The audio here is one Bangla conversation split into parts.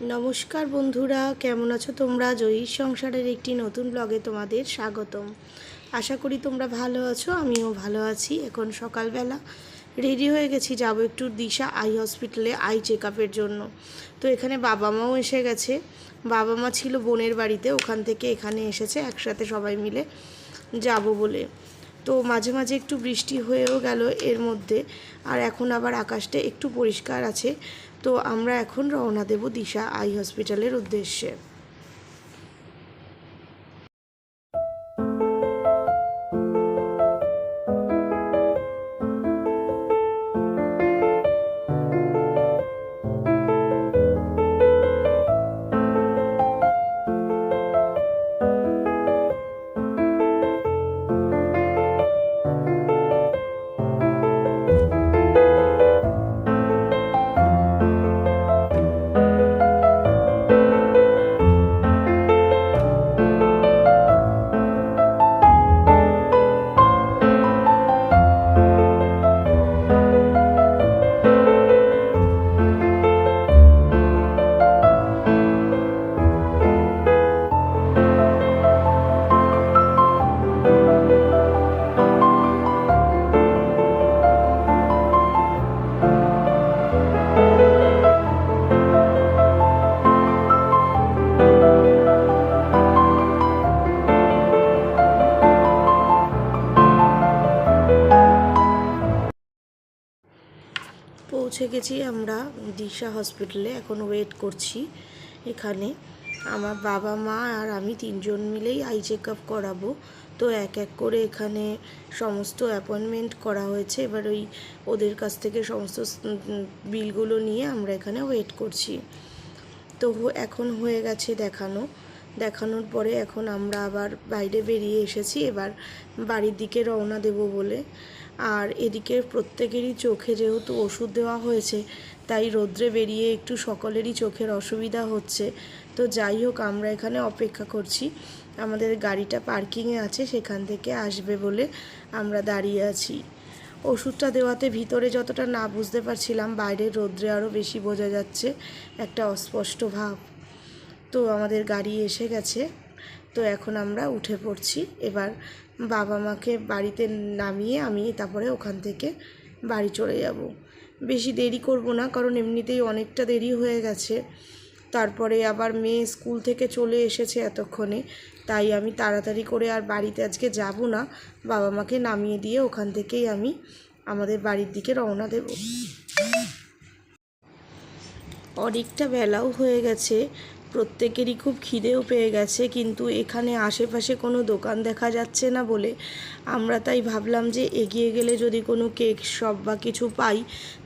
নমস্কার বন্ধুরা, কেমন আছো তোমরা? জয়ীর সংসারের একটি নতুন ব্লগে তোমাদের স্বাগতম। আশা করি তোমরা ভালো আছো, আমিও ভালো আছি। এখন সকালবেলা রেডি হয়ে গেছি, যাব একটু দিশা আই হসপিটালে আই চেক জন্য। তো এখানে বাবা মাও এসে গেছে। বাবা মা ছিল বোনের বাড়িতে, ওখান থেকে এখানে এসেছে, একসাথে সবাই মিলে যাব বলে। তো মাঝে মাঝে একটু বৃষ্টি হয়েও গেল এর মধ্যে, আর এখন আবার আকাশটা একটু পরিষ্কার আছে। তো আমরা এখন রওনা দেব দিশা আই হসপিটালের উদ্দেশ্যে। পৌঁছে গেছি আমরা দিশা হসপিটালে, এখন ওয়েট করছি এখানে। আমার বাবা, মা আর আমি তিনজন মিলেই আই চেক আপ করাবো। তো এক এক করে এখানে সমস্ত অ্যাপয়েন্টমেন্ট করা হয়েছে। এবার ওই ওদের কাছ থেকে সমস্ত বিলগুলো নিয়ে আমরা এখানে ওয়েট করছি। তো এখন হয়ে গেছে দেখানো। দেখানোর পরে এখন আমরা আবার বাইরে বেরিয়ে এসেছি। এবার বাড়ির দিকে রওনা দেব বলে। আর এদিকে প্রত্যেকেরই চোখে যেহেতু ওষুধ দেওয়া হয়েছে, তাই রোদ্রে বেরিয়ে একটু সকলেরই চোখের অসুবিধা হচ্ছে। তো যাই হোক, আমরা এখানে অপেক্ষা করছি। আমাদের গাড়িটা পার্কিংয়ে আছে, সেখান থেকে আসবে বলে আমরা দাঁড়িয়ে আছি। ওষুধটা দেওয়াতে ভিতরে যতটা না বুঝতে পারছিলাম, বাইরের রোদ্রে আরও বেশি বোঝা যাচ্ছে একটা অস্পষ্ট ভাব। তো আমাদের গাড়ি এসে গেছে। তো এখন আমরা উঠে পড়ছি। এবার বাবা মাকে বাড়িতে নামিয়ে আমি তারপরে ওখান থেকে বাড়ি চলে যাব। বেশি দেরি করব না, কারণ এমনিতেই অনেকটা দেরি হয়ে গেছে। তারপরে আবার মেয়ে স্কুল থেকে চলে এসেছে এতক্ষণে, তাই আমি তাড়াতাড়ি করে আর বাড়িতে আজকে যাব না। বাবা মাকে নামিয়ে দিয়ে ওখান থেকেই আমি আমাদের বাড়ির দিকে রওনা দেব। অনেকটা বেলাও হয়ে গেছে। প্রত্যেকেরই খুব খিদেও পেয়ে গেছে, কিন্তু এখানে আশেপাশে কোনো দোকান দেখা যাচ্ছে না বলে আমরা তাই ভাবলাম যে এগিয়ে গেলে যদি কোনো কেক শপ বা কিছু পাই,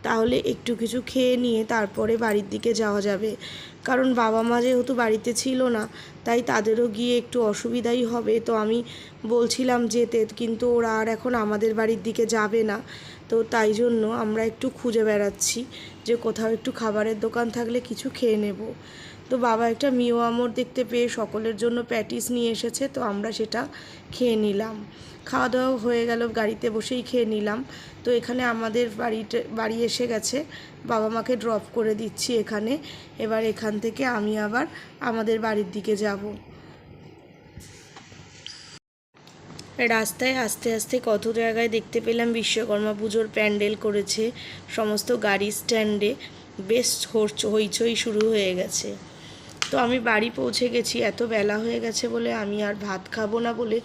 তাহলে একটু কিছু খেয়ে নিয়ে তারপরে বাড়ির দিকে যাওয়া যাবে। কারণ বাবা মা যেহেতু বাড়িতে ছিল না, তাই তাদেরও গিয়ে একটু অসুবিধাই হবে। তো আমি বলছিলাম যেতে, কিন্তু ওরা আর এখন আমাদের বাড়ির দিকে যাবে না। তো তাই জন্য আমরা একটু খুঁজে বেড়াচ্ছি। যে কোথাও একটু খাবারের দোকান থাকলে কিছু খেয়ে নেব। তো বাবা একটা মিও আমর দেখতে পেয়ে সকলের জন্য প্যাটিস নিয়ে এসেছে, তো আমরা সেটা খেয়ে নিলাম। খাওয়া দাওয়া হয়ে গেল, গাড়িতে বসেই খেয়ে নিলাম। তো এখানে আমাদের বাড়িতে, বাড়ি এসে গেছে। বাবা মাকে ড্রপ করে দিচ্ছি এখানে। এবার এখান থেকে আমি আবার আমাদের বাড়ির দিকে যাব। রাস্তায় আস্তে আস্তে কত জায়গায় দেখতে পেলাম বিশ্বকর্মা পুজোর প্যান্ডেল করেছে, সমস্ত গাড়ি স্ট্যান্ডে বেশ হইচই শুরু হয়ে গেছে। তো আমি বাড়ি পৌঁছে গেছি, এত বেলা হয়ে গেছে বলে আমি আর ভাত খাব না বলে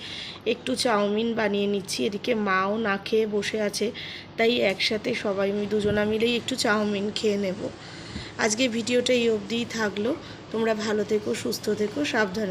একটু চাউমিন বানিয়ে নিচ্ছি, এদিকে মাও না খেয়ে বসে আছে, তাই একসাথে সবাই দুজনা মিলেই একটু চাউমিন খেয়ে নেব। আজকে ভিডিওটা এই অবধিই থাকল, তোমরা ভালো থেকো, সুস্থ থেকো, সাবধানে